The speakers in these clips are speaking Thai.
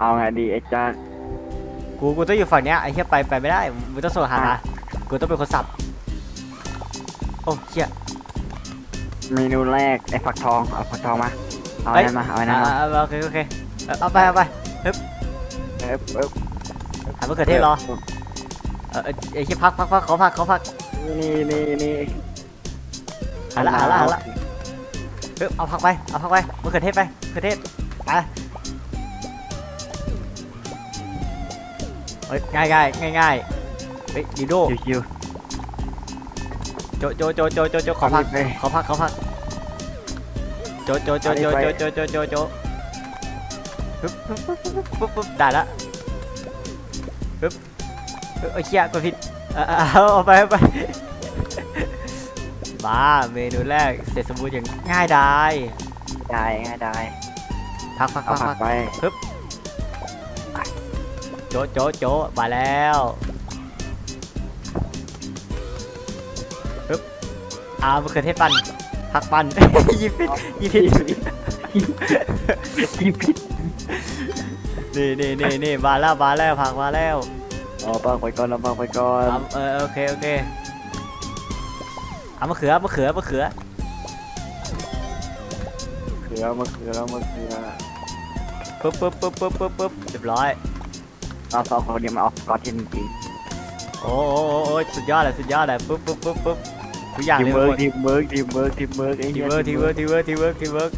เอาไงดีไอ้จ้ากูกูต้องอยู่ฝั่งเนี้ยไอ้เหี้ยไปไปไม่ได้มึงต้องส่งหามากูต้องเป็นคนสับโอ้เหี้ยเมนูแรกไอ้ฝักทองเอาฝักทองมาเอาเอ้ยไอ้นั่นมาเอาไอ้นั่นมาอ่าโอเคโอเคเออเอาไปเอาไปเอ๊บเอ๊บหามะเขือเทศรอเออเออไอ้เหี้ยพักพักพักขอพักขอพักนี่นี่นี่หาละหาละหาละเออเอาพักไปเอาพักไปมะเขือเทศไปมะเขือเทศไป เฮ้ยง่ายง่ายง่ายง่ายเฮ้ยดิโดชิวโจโจโจโจโจโจๆขอพักเาไปขอพักขอพักโจโจโจโจโจโจโจโจโจปึ๊บปึ๊บปึ๊บปึ๊บปึ๊บปึ๊บได้ละปึ๊บปึ๊บเอ้ยเชี่ยกดผิดเอาเอาเอาไปเอาไปมาเมนูแรกเสร็จสมบูรณ์อย่างง่ายดายได้ง่ายได้พักพักเอาพักผัพักกไป โจโจโจมาแล้วปึ๊บเอามะเขือเทศปั่นผักปั่นยิบผิดยิบผิดพี่พิษนี่นี่นี่นี่มาแล้วมาแล้วผักมาแล้วเอาปังไปก่อนเอาปังไปก่อนเอาเออโอเคโอเคเอามะเขือมะเขือมะเขือ เขือมะเขือมะเขือปึ๊บปึ๊บปึ๊บปึ๊บปึ๊บปึ๊บเรียบร้อย เอาสองคนนี้มาเอากอดที่จริงโอ้โหโอ้โหสุดยอดเลยสุดยอดเลยปึ๊บปึ๊บปึ๊บปึ๊บทุกอย่างทีเลมยเวิร์หมกดทีมเวิร์กทีมเวิร์กทีมเวิร์กไอ้ทีเหี้ยเวิร์กทีเวิร์กทีเวิร์กทีเวิร์กทีเวิร์ก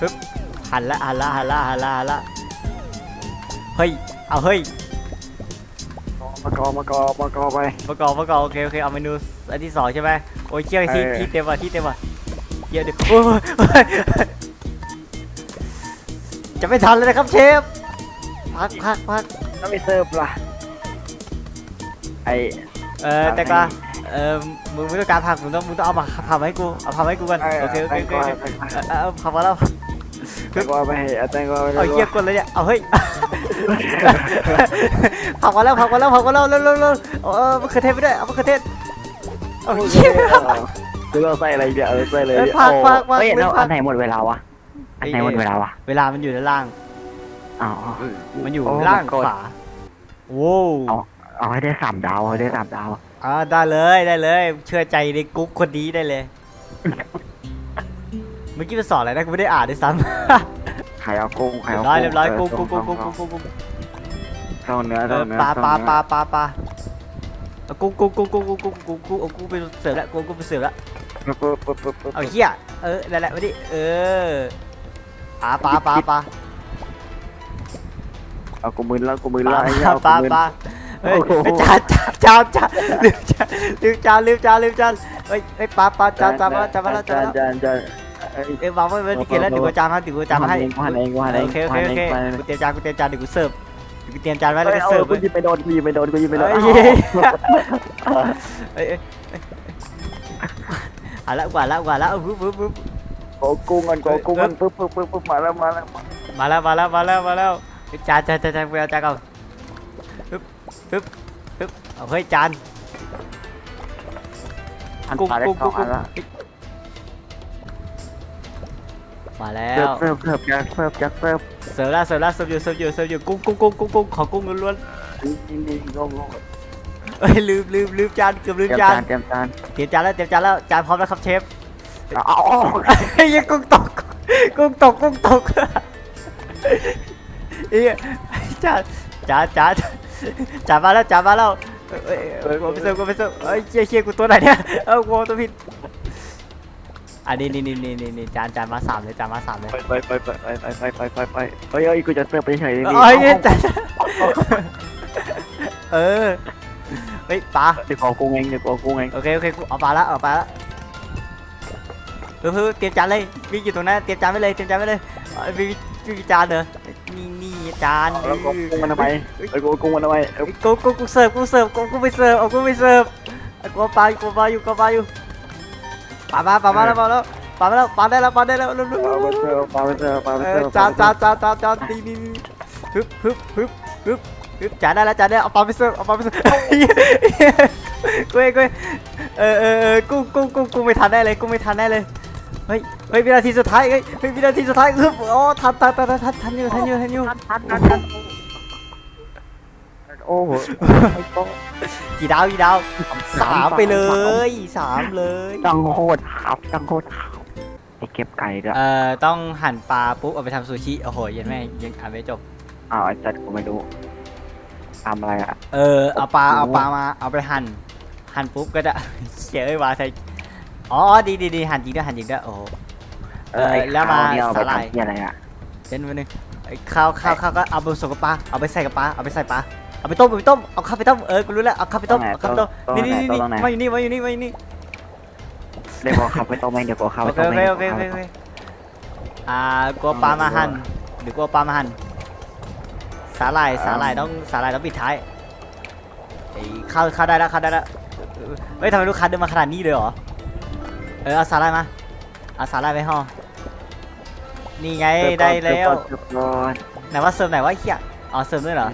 ปึ๊บหันละหันละหันละหันละหันละเฮ้ยเอาเฮ้ยมากอมากอมากอไป ประกอบประกอบโอเคโอเคเอาเมนูอันที่สองใช่ไหมโอ้ยเชี่ยที่เออ ที่เต็มว่ะที่เต็มว่ะเยอะดิโอ้ยโอ้ยจะไม่ทันเลยนะครับเชฟ พักพักพักถ้าไม่เสิร์ฟล่ะ ไอ เออแต่ก็เออมึงไม่ต้องการผักมึงต้องมึงต้องเอามาผักมาให้กูเอาผักมาให้กูกันโอเคโอเคโอเคโอเคเออเออเอาผักมาแล้วแตงกวาไปเอาแตงกวาไปเอาเยี่ยกดเลยเนี่ยเอาเฮ้ยผักมาแล้วผักมาแล้วผักมาแล้วเร็วเร็วเร็วเออมะเขือเทศไปด้วยเอามะเขือเทศเอาโอเคเชี่ยคือเราใส่อะไรเดี๋ยวเออใส่เลยเอ้ยพักพักพักเฮ้ยแล้วพัก อันไหนหมดเวลาวะ อันไหนหมดเวลาวะ เวลามันอยู่ด้านล่าง อ๋อ มันอยู่โอ้ล่างกด ขวาโว้วเอา เอาให้ได้สามดาวให้ได้สามดาว อ่าได้เลยได้เลย เชื่อใจในกุ๊กคนนี้ได้เลย เมื่อกี้มันสอนอะไรนะกูไม่ได้อ่านด้วยซ้ำไข่เอากุ้งไข่เรียเอาบร้อยเรียบร้อยกุ้กุ้งงกุ้งกุ้งกุ้งกุ้งกุ้งกุ้งเข้าเนื้อเอเข้าอเนื้อปลาปลาปลาปลาเข้ปลาปลาเอากุ้งกุ้งกุ้งกุ้งกุ้งกุ้งกุ้งกุ้งเอากุ้งไปเสิร์ฟแล้วกุ้งกุ้งไปเสิร์ฟแล้วเนื้อปุ๊บปุ๊บปุ๊บปุ๊บเอาเหี้ยเออนั่นแหละมาดิเออปลาปลาปลาปลา เอากูมึนแล้วกูมึนปแล้ลาวไอ้เหี้ยปลาเอากูมึนปลาเฮ้ยโอ้โหจานจานจานจานลืมจานลืมจานลืมจานลืมจานเฮ้ยเฮ้ยปลาปลาจานจานมาแล้วจานมาแล้วจานมาแล้วจานจานเอ้ย เอ้ยวางไว้ไว้ที่เกณฑ์แล้วเดี๋ยวกูจานมาเดี๋ยวกูจานมาให้กูหันเองกูหันเองโอเคโอกูเคหันโอเองเคกูหันเอง กูเตรียมจานกูเตรียมจานเดี๋ยวกูเสิร์ฟเดี๋ยวกูเตรียมจานไว้แล้วเอ้ยก็เอาเสิร์ฟกูหยิบไปโดนกูหยิบไปโดนกูหยิบไปโดนเอ้ยอ้าวเอ้ยเอ้ยเอ้ยเอาละกว่าละกว่าละปึ๊บปึ๊บปึ๊บโกกุ้งก่อนโกกุ้งก่อนปุ๊บปุ๊บปุ๊บปุ๊บมาแล้วมาแล้วมาแล้วมาแล้วมาแล้วมาแล้วเฮ้ย จานจานจานจานไปเอาจานก่อนปึ๊บปึ๊บปึ๊บเอาเฮ้ยจานอันกุ้งปลาได้กุ้งสอกุ้งงอักุ้นงแล้วมาแล้เสิร์ฟวเสิร์ฟเสิร์ฟเสิร์ฟยักเสิร์ฟยักเสิร์ฟเสิร์ฟแล้วเสิร์ฟแล้วเสิร์ฟอยู่เสิร์ฟอยู่เสิร์ฟอยู่กุ้งกุ้งกุ้งกุ้งกุ้งขอกุ้งล้วนจริงจริงจริงงงงๆเอ้ยลืมลืมลืมจานเกือบลืเตรีมยมจาจานนเตรียมจานเตรียมจานแล้วเตรียมจานแล้วจานพร้อมแล้วครับเชฟเอาเอาเฮ้ยกุ้งตกกุ้งตกกุ้งตก เอ้ยจานจานจานจานมาแล้วจานมาแล้วเอ้ยเอ้ยเอ้ยกูไปเสิร์ฟกูไปเสิร์ฟเอ้ยเชี่ยเชี่ยกูตัวไหนเนี่ยเอ้ากูตัวผิดอันนี้นี่นี่นี่นี่นี่จานจานมาสามเลยจานมาสามเลยไปไปไปไปไปไปไปไปไปเฮ้ยเฮ้ยกูจะเสิร์ฟไปเฉยเลยเอ้ยจานเออเฮ้ยปลาเดี๋ยวขอกุ้งเองเดี๋ยวขอกุ้งเองโอเคโอเคกูเอาปลาละเอาปลาละเพื่อเตรียมจานเลยวิ่งอยู่ตรงนั้นเตรียมจานไว้เลยเตรียมจานไว้เลยเอ้ยมีมีมีจานเหรอ นี่นี่จานแล้วก็กุ้งมันทำไมไอ้กูกุ้งมันทำไมกูกูกูเสิร์ฟกูเสิร์ฟกูกูไปเสิร์ฟเอากูไปเสิร์ฟเอากูเอาปลาอยู่กูเอาปลาอยู่กูเอาปลาอยู่ปลามาปลามาแล้วปลาแล้วปลามาแล้วปลาได้แล้วปลาได้แล้วเร็วเร็วปลาเร็วไปเสิร์ฟปลาไปเสิร์ฟปลาไปเอเสิอร์ฟจานจานจานจานจานนี่นี่นี่ฮึบฮึบฮึบฮึบฮึบจานได้แล้วจานได้เอาปลาไปเสิร์ฟเอาปลาไปเสิร์ฟกูเองกูเองเออเออเออกูกูกูกูไม่ทันได้เลยกูไม่ทันได้เลยเฮ้ย เฮ้ยวินาทีสุดท้ายเฮ้ยเฮ้ยวินาทีสุดท้ายอึ๊บโอ้ทันทันทันทันทันอยู่ทันอยู่ทันอยู่ทันทันทันทันโอ้โหไอ้โต๊ะกี่ดาวกี่ดาวสามไปเลยสามเลยจังโคตรขับจังโคตรขับไอเก็บไก่ด้วยเอ่อต้องหั่นปลาปุ๊บเอาไปทำซูชิโอ้โหเยันแม่ยังอ่านไม่จบอ้าวไอจัดกูไม่รู้ทำอะไรอะเออเอาปลาเอาปลามาเอาไปหั่นหั่นปุ๊บก็จะเจ๋ยวาใส่อ๋อดีดีดีหั่นจริงด้วยหั่นจริงด้วยโอ้ เออไอ้แล้วมาข้เนี่ยเอาไปสาหร่าย ทำที่อะไรอะเดี๋ยวนึงไอ้ข้าวข้าวข้าวก็เอาไปผสมกับปลาเอาไปใส่กับปลาเอาไปใส่ปลาเอาไปต้มเอาไปต้มเอาข้าวไปต้มเออกูรู้แล้วเอาข้าวไปต้มเอาข้าวไปต้มนี่นี่นี่มาอยู่นี่มาอยู่นี่มาอยู่นี่เดี๋ยวกูขับไปต้มเองเดี๋ยวกูขับโอไปเคต้มโอเอเคงโอเคโอเคโอเคอ่ากลัวปลามาหั่นหรือกลัวปลามาหั่นสาหร่ายสาหร่ายต้องสาหร่ายต้องปิดท้ายไอ้เข้าเข้าได้แล้วเข้าได้แล้วเฮ้ยทำไมลูกค้าเดินมาขนาดนี้เลยเหรอเออเอาสาหร่ายมาเอาสาหร่ายไปห่อ นี่ไงได้แล้วเดี๋ยก่อนไหนว่าเสริมไหนว่าเฮียอ๋อเสริมด้วยเหรอ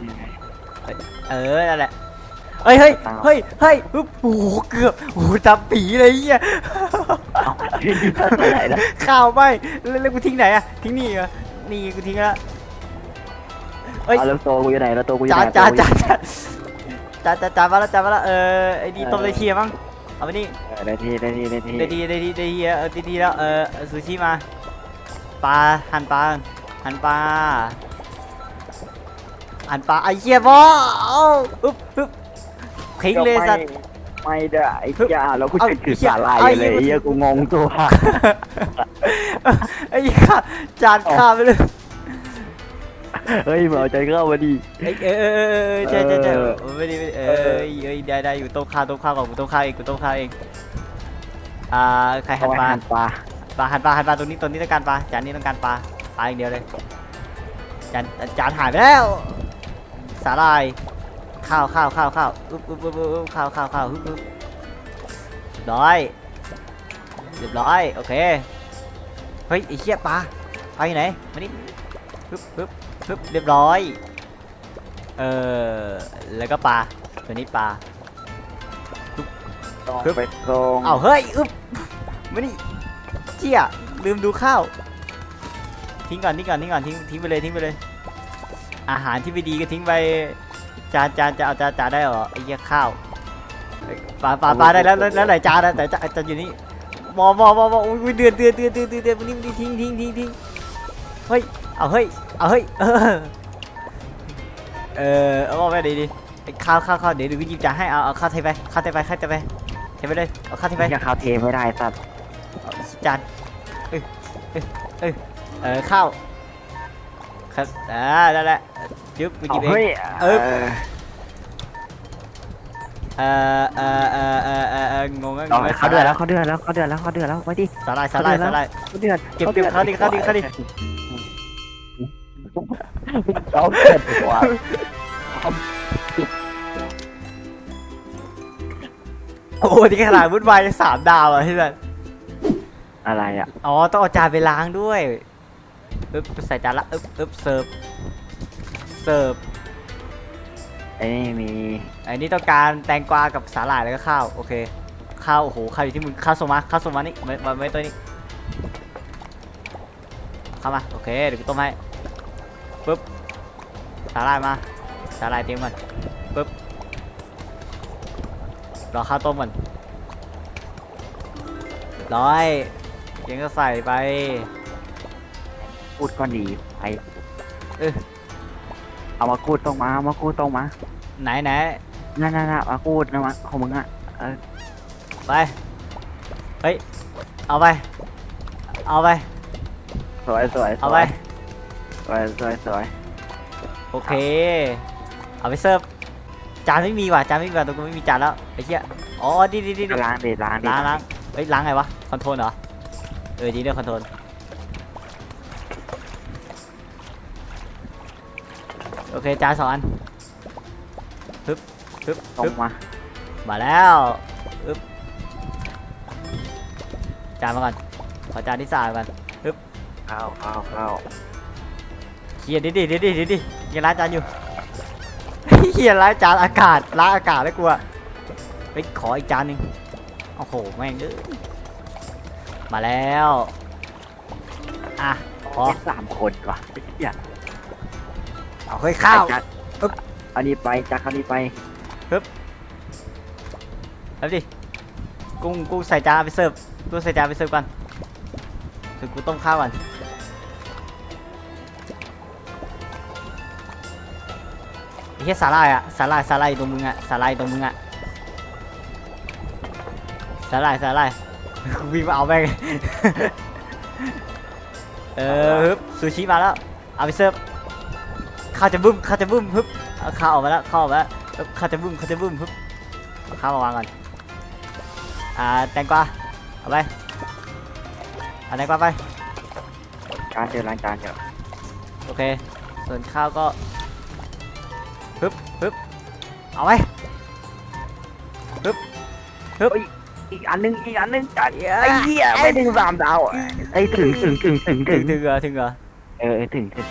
เออนั่นแหละเฮ้ยเฮ้ยเฮ้ยเฮ้ยโอ้โหเกือบโอ้โหจำปีเลยเฮียเอาไปไหนนะข้าวไปแล้วแล้วกูทิ้งไหนอะทิ้งนี่เหรอนี่กูทิ้งแล้วเฮ้ยเอาแล้วตัวกูอยู่ไหนแล้วตัวกูอยู่จาไหนนจานตัวจานจานจานจานจานมาแล้วจานมาแล้วเออไอ้นี่ต้มได้ทีมั้งเอาไปนี่เออได้ที่ได้ที่ได้ที่ได้ดีได้ดีได้ดีเออได้ดีแล้วเออซูชิมา ปลาหั่นปลาหั่นปลาหั่นปลาไอ้เหี้ยบอเอาอึ๊บอึ๊บทิ้งเลยสัตว์ ไม่ได้ไอ้ยาแล้วกูเอ้าจะถือเหี้ยสาลายเอ้าเลยเหี้ยไอ้เหี้ยกูงงตัวไอ้เหี้ยจานข้ามไปเลยเฮ้ยมาเอาใจเข้ามาดิเอ้ยเออเออเออเออใช่ใช่ใช่เออเออไม่ได้ไม่ได้เออเอ้ยเอ้ยได้ได้อยู่ต้มข้าวต้มข้าวก่อนกูต้มข้าวเองกูต้มข้าวเองอ่าใครหั่เอานไว้ปลาหั่น ปลาปลาหั่นปลาหั่นปลาตรงนี้ตรงนี้ต้องการปลาจานนี้ต้องการปลาปลาอย่างเดียวเลยจานจานหายไปแล้ว สาหร่ายข้าวข้าวข้าวข้าวอึ๊บอึ๊บอึ๊บอึ๊บข้าวข้าวข้าวอึ๊บอึ๊บร้อยเรียบร้อยโอเคเฮ้ยไอ้เหี้ยปลาปลาอยู่ไหนมานี่ปึ๊บปึ๊บปึ๊บเรียบร้อยเออแล้วก็ปลาตัวนี้ปลาต้องปึ๊บไปส่งเอาเฮ้ยอึ๊บมานี่ เจี๊ยลืมดูข้าวทิ้งก่อนทิ้งก่อนทิ้งก่อนทิ้งทิ้งไปเลยทิ้งไปเลย อาหารที่ไม่ดีก็ทิ้งไปจานจานจะเอาจานจานได้เหรอไอ้เหี้ยข้าวปลาปลาปลาได้แล้วแล้วไหนจานอะแต่จานจานอยู่นี่มอมอมอมออุ้ยเดือดเดือดเดือดเดือดเดือดเดือดนี่ทิ้งทิ้งทิ้งทิ้งเฮ้ยเอาเฮ้ยเอาเฮ้ยเออเอาไปดีดีข้าวข้าวข้าวเดี๋ยวดี๋ยวกูหยิบจานให้เอาเอาข้าวเทไปข้าวเทไปข้าวเทไปเทไปเลยเอาข้าวเทไปยังข้าวเทไม่ได้สัตว์ จานเอ้ยเอ้ยเอ้ยเออข้าวครับอ่าได้แล้วยึบไปกินเอเฮ้ยงเออเออเออเออเออเออเออเอองงงเอางเขาเดือดแล้วเขาเดือดแล้วเขาเดือดแล้วเขาเดือดแล้วไปดิสาลายสาลายสาลายเขาเดือดเก็บเก็บเขาดิเขาดิเขาดิเขาเดือดกว่าโอ้โหนี่ขนาดวุ่นวายยังสามดาวอะที่นั่น อะไรอะ อ๋อ ต้องเอาจานไปล้างด้วยอึ๊บใส่จานละอึ๊บอึ๊บเสิร์ฟ เสิร์ฟ ไอ้นี่มีไอ้นี่ต้องการแตงกวากับสาหร่ายแล้วก็ข้าว โอเค ข้าว โอ้โห ข้าวอยู่ที่มึง ข้าวส่งมาข้าวส่งมานี่ไม่ไม่ไม่ตัวนี้ เข้ามา โอเค เดี๋ยวกูต้มให้ปึ๊บ สาหร่ายมา สาหร่ายเตรียมก่อนปึ๊บ รอข้าวต้มก่อนร้อย ยังก็ใส่ไป พูดก็ดีไปเออ เอามากูดตรงมาเอามากูดตรงมาไหนไหนนั่นนั่นน่ะมากูดนะมาของมึงอะเออไป เฮ้ย เอาไป เอาไป สวยสวยเอาไปสวยสวยสวยโอเค เอาไปเสิร์ฟ จานไม่มีว่ะ จานไม่มีว่ะตรงกูไม่มีจานแล้วไอ้เหี้ย อ๋อดีดีดีดีล้างดิล้างดิล้างล้างเฮ้ยล้างไงวะ คอนโทรลเหรอ เออดีด้วยคอนโทรลโอเคจานสองอันฮึบฮึบตรฮึงบมามาแล้วฮึบจานมาก่อนขอจานที่สามก่อนเข้าเข้าเข้าเฮียดิดิดิดิดิดิยังล้างจานอยู่เฮียล้างจานอากาศล้างอากาศแล้วกูอะไปขออีกจานหนึ่งโอ้โหแม่งเอ้ย มาแล้ว อะพอแค่สามคนว่ะเหี้ยเอาเฮ้ยข้าวจัดอึ๊บ เอานี้ไปจักเอานี้ไปแล้วดิ กุ้งกุ้งใส่จานเอาไปเสิร์ฟกุ้งใส่จานไปเสิร์ฟก่อนถึงกูต้มข้าวก่อนไอ้เหี้ยสาลายอะสาลายสาลายอยู่ตรงมึงอะสาลายอยู่ตรงมึงอะสาลายสาลาย วิ่งมาเอาแม่งเออฮึบซูชิมาแล้วเอาไปเสิร์ฟข้าวจะบึ้มข้าวจะบึ้มฮึบเอาข้าวออกมาแล้วข้าวออกมาแล้วฮึบข้าวจะบึ้มข้าวจะบึ้มฮึบเอาข้าวมาวางก่อนอ่าแตงกวาเอาไปเอาแตงกวาไปจานเจอล้างจานเจอโอเค ส่วนข้าวก็ฮึบฮึบเอาไว้ อีกอันนึงอีกอันนึงจานไอ้เหี้ยไม่ถึงสามดาวอะไอ้ยถึงถึงถึงถึงถึถึงงถึงเหรอถึงเหรอ เออถึงถึง